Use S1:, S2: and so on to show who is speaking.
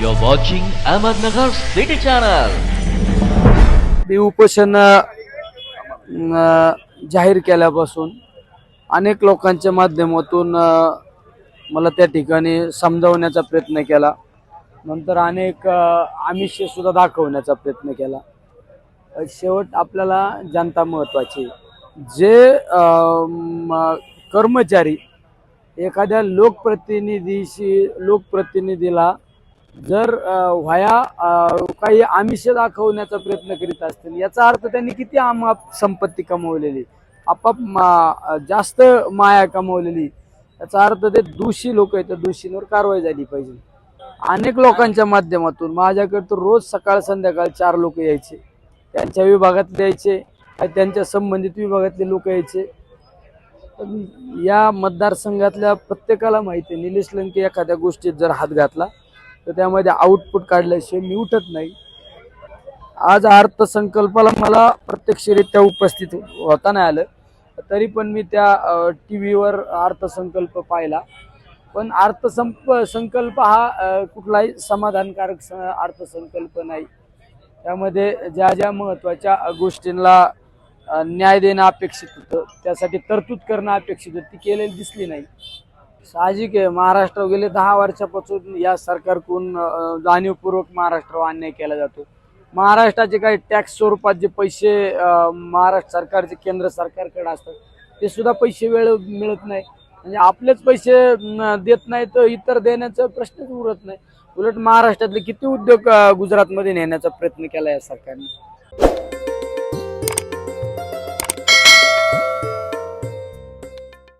S1: You're watching Ahmednagar City Channel.
S2: मी उपोषण जाहीर केल्यापासून अनेक लोकांच्या माध्यमातून मला त्या ठिकाणी समजावण्याचा प्रयत्न केला नंतर अनेक अं, सुद्धा दाखवण्याचा प्रयत्न केला शेवट आपल्याला जनता महत्त्वाची आहे. जे म, कर्मचारी एखाद्या लोकप्रतिनिधीशी लोकप्रतिनिधीला जर व्हाया काही आमिष दाखवण्याचा प्रयत्न करीत असतील याचा अर्थ त्यांनी किती आमाप संपत्ती कमवलेली आपाप मा- जास्त माया कमवलेली याचा अर्थ ते दोषी लोक आहेत त्या दोषींवर कारवाई झाली पाहिजे. अनेक लोकांच्या माध्यमातून माझ्याकडे तर रोज सकाळ संध्याकाळ चार लोक यायचे. त्यांच्या विभागातले यायचे त्यांच्या संबंधित विभागातले लोक यायचे. या मतदारसंघातल्या प्रत्येकाला माहिती आहे निलेश लंके एखाद्या गोष्टीत जर हात घातला तर त्यामध्ये आउटपुट काढल्याशिवाय मी उठत नाही. आज अर्थसंकल्पाला मला प्रत्यक्षरित्या उपस्थित होता नाही आलं. तरी पण मी त्या टी व्हीवर अर्थसंकल्प पाहिला. पण अर्थसंप संकल्प हा कुठलाही समाधानकारक स- अर्थसंकल्प नाही. त्यामध्ये ज्या ज्या महत्त्वाच्या गोष्टींना न्याय देणं अपेक्षित होतं त्यासाठी तरतूद करणं अपेक्षित होतं ती केलेली दिसली नाही. साहजिक आहे. महाराष्ट्र गेले दहा वर्षापासून या सरकारकडून जाणीवपूर्वक महाराष्ट्रावर अन्याय केला जातो. महाराष्ट्राचे काही टॅक्स स्वरूपात जे पैसे महाराष्ट्र सरकारचे केंद्र सरकारकडे असतात ते सुद्धा पैसे वेळ मिळत नाही. म्हणजे आपलेच पैसे देत नाही तर इतर देण्याचा प्रश्नच उरत नाही. उलट महाराष्ट्रातले किती उद्योग गुजरातमध्ये नेण्याचा प्रयत्न केला या सरकारने?